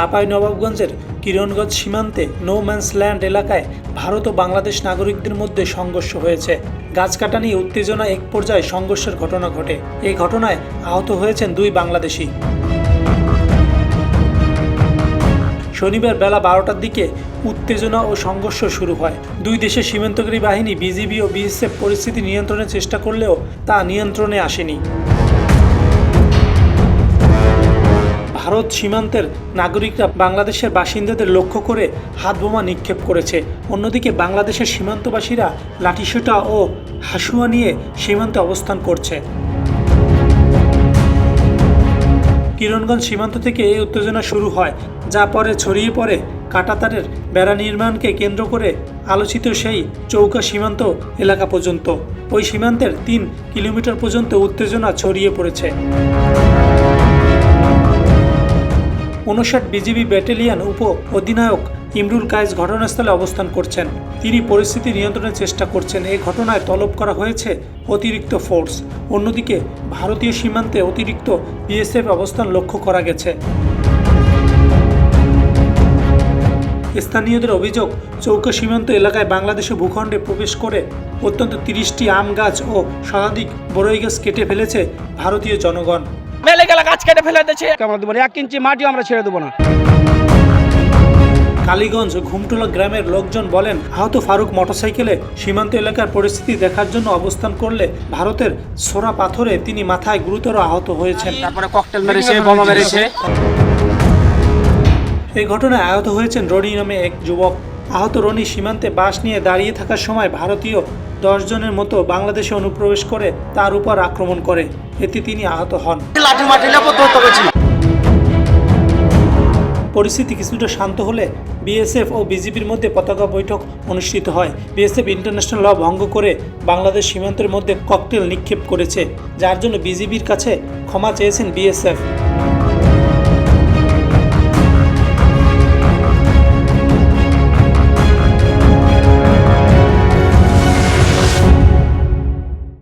চাঁপাইনবাবগঞ্জের কিরণগঞ্জ সীমান্তে no man's land এলাকায় ভারত ও বাংলাদেশ নাগরিকদের মধ্যে সংঘর্ষ হয়েছে। গাছ কাটা নিয়ে উত্তেজনা এক পর্যায়ে সংঘর্ষের ঘটনা ঘটে। এই ঘটনায় আহত হয়েছেন দুই বাংলাদেশি। শনিবার বেলা বারোটার দিকে উত্তেজনা ও সংঘর্ষ শুরু হয়। দুই দেশের সীমান্তকারী বাহিনী বিজিবি ও বিএসএফ পরিস্থিতি নিয়ন্ত্রণের চেষ্টা করলেও তা নিয়ন্ত্রণে আসেনি। ভারত সীমান্তের নাগরিকরা বাংলাদেশের বাসিন্দাদের লক্ষ্য করে হাতবোমা নিক্ষেপ করেছে। অন্যদিকে বাংলাদেশের সীমান্তবাসীরা লাঠিসোঁটা ও হাসুয়া নিয়ে সীমান্তে অবস্থান করছে। কিরণগঞ্জ সীমান্ত থেকে এই উত্তেজনা শুরু হয়, যা পরে ছড়িয়ে পড়ে কাটাতারের বেড়া নির্মাণকে কেন্দ্র করে আলোচিত সেই চৌকা সীমান্ত এলাকা পর্যন্ত। ওই সীমান্তের তিন কিলোমিটার পর্যন্ত উত্তেজনা ছড়িয়ে পড়েছে। উনষাট বিজিবি ব্যাটালিয়ন উপ অধিনায়ক ইমরুল কায়েস ঘটনাস্থলে অবস্থান করছেন। তিনি পরিস্থিতি নিয়ন্ত্রণের চেষ্টা করছেন। এই ঘটনায় তলব করা হয়েছে অতিরিক্ত ফোর্স। অন্যদিকে ভারতীয় সীমান্তে অতিরিক্ত বিএসএফ অবস্থান লক্ষ্য করা গেছে। স্থানীয়দের অভিযোগ, চৌকা সীমান্ত এলাকায় বাংলাদেশের ভূখণ্ডে প্রবেশ করে অত্যন্ত তিরিশটি আম গাছ ও শতাধিক বড়ই গাছ কেটে ফেলেছে ভারতীয় জনগণ। মেলে গেলে গাছ কেটে ফেলে দিচ্ছে আমরা দেবো এক ইঞ্চি মাটিও আমরা ছেড়ে দেবো না। কালীগঞ্জ ঘুমটুলা গ্রামের লোকজন বলেন আহত ফারুক মোটরসাইকেলে সীমান্ত এলাকার পরিস্থিতি দেখার জন্য অবস্থান করলে ভারতের সোরা পাথরে তিনি মাথায় গুরুতর আহত হয়েছেন। তারপরে ককটেল মেরেছে বোমা মেরেছে। এই ঘটনায় আহত হয়েছেন রনি নামে এক যুবক। আহত রনি সীমান্তে বাস নিয়ে দাঁড়িয়ে থাকার সময় ভারতীয় দশ জনের মতো বাংলাদেশে অনুপ্রবেশ করে তার উপর আক্রমণ করে। এতে তিনি আহত হন। পরিস্থিতি কিছুটা শান্ত হলে বিএসএফ ও বিজেপির মধ্যে পতাকা বৈঠক অনুষ্ঠিত হয়। বিএসএফ ইন্টারন্যাশনাল ল ভঙ্গ করে বাংলাদেশ সীমান্তের মধ্যে ককটেল নিক্ষেপ করেছে, যার জন্য বিজিবির কাছে ক্ষমা চেয়েছেন বিএসএফ।